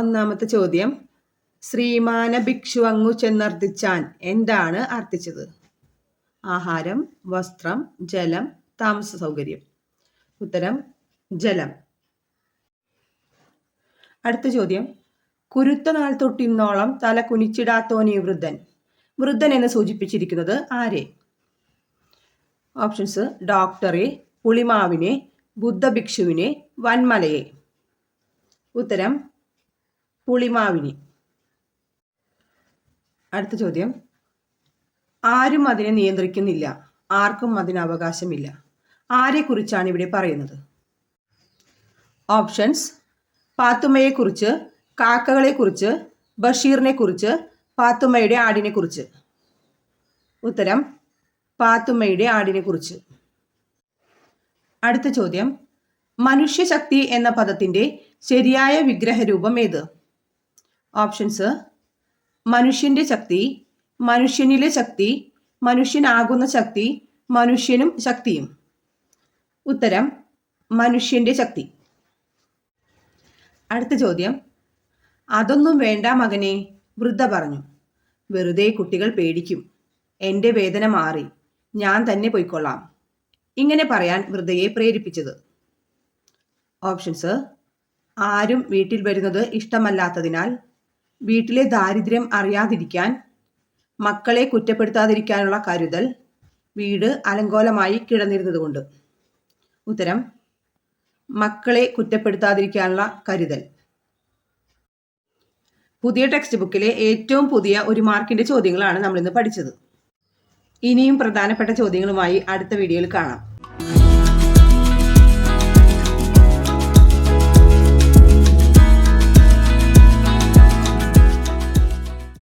ഒന്നാമത്തെ ചോദ്യം. ശ്രീമാന ഭിക്ഷു അങ്ങു ചെന്നർത്ഥിച്ചാൻ എന്താണ് അർത്ഥിച്ചത്? ആഹാരം വസ്ത്രം ജലം താമസ സൗകര്യം. ഉത്തരം ജലം. അടുത്ത ചോദ്യം. കുരുത്ത നാൾ തൊട്ടിന്നോളം തല കുനിച്ചിടാത്തോനി വൃദ്ധൻ. വൃദ്ധൻ എന്ന് സൂചിപ്പിച്ചിരിക്കുന്നത് ആരെ? ഓപ്ഷൻസ് ഡോക്ടറെ പുളിമാവിനെ ബുദ്ധഭിക്ഷുവിനെ വൻമലയെ. ഉത്തരം പുളിമാവിനെ. അടുത്ത ചോദ്യം. ആരും അതിനെ നിയന്ത്രിക്കുന്നില്ല. ആർക്കും അതിന് അവകാശമില്ല. ആരെക്കുറിച്ചാണ് ഇവിടെ പറയുന്നത്? ഓപ്ഷൻസ്. പാത്തുമ്മയെക്കുറിച്ച് കാക്കകളെക്കുറിച്ച് ബഷീറിനെക്കുറിച്ച് പാത്തുമ്മയുടെ ആടിനെക്കുറിച്ച്. ഉത്തരം പാത്തുമ്മയുടെ ആടിനെക്കുറിച്ച്. അടുത്ത ചോദ്യം. മനുഷ്യശക്തി എന്ന പദത്തിന്റെ ശരിയായ വിഗ്രഹരൂപം ഏത്? ഓപ്ഷൻസ് മനുഷ്യന്റെ ശക്തി മനുഷ്യനിലെ ശക്തി മനുഷ്യനാകുന്ന ശക്തി മനുഷ്യനും ശക്തിയും. ഉത്തരം മനുഷ്യന്റെ ശക്തി. അടുത്ത ചോദ്യം അതൊന്നും വേണ്ട മകനെ വൃദ്ധ പറഞ്ഞു. വെറുതെ കുട്ടികൾ പേടിക്കും. എന്റെ വേദന മാറി. ഞാൻ തന്നെ പോയിക്കൊള്ളാം. ഇങ്ങനെ പറയാൻ വൃദ്ധയെ പ്രേരിപ്പിച്ചത്. ഓപ്ഷൻസ് ആരും വീട്ടിൽ വരുന്നത് ഇഷ്ടമല്ലാത്തതിനാൽ വീട്ടിലെ ദാരിദ്ര്യം അറിയാതിരിക്കാൻ മക്കളെ കുറ്റപ്പെടുത്താതിരിക്കാനുള്ള കരുതൽ വീട് അലങ്കോലമായി കിടന്നിരുന്നതുകൊണ്ട്. ഉത്തരം മക്കളെ കുറ്റപ്പെടുത്താതിരിക്കാനുള്ള കരുതൽ. പുതിയ ടെക്സ്റ്റ് ബുക്കിലെ ഏറ്റവും പുതിയ ഒരു മാർക്കിന്റെ ചോദ്യങ്ങളാണ് നമ്മളിന്ന് പഠിച്ചത്. ഇനിയും പ്രധാനപ്പെട്ട ചോദ്യങ്ങളുമായി അടുത്ത വീഡിയോയിൽ കാണാം.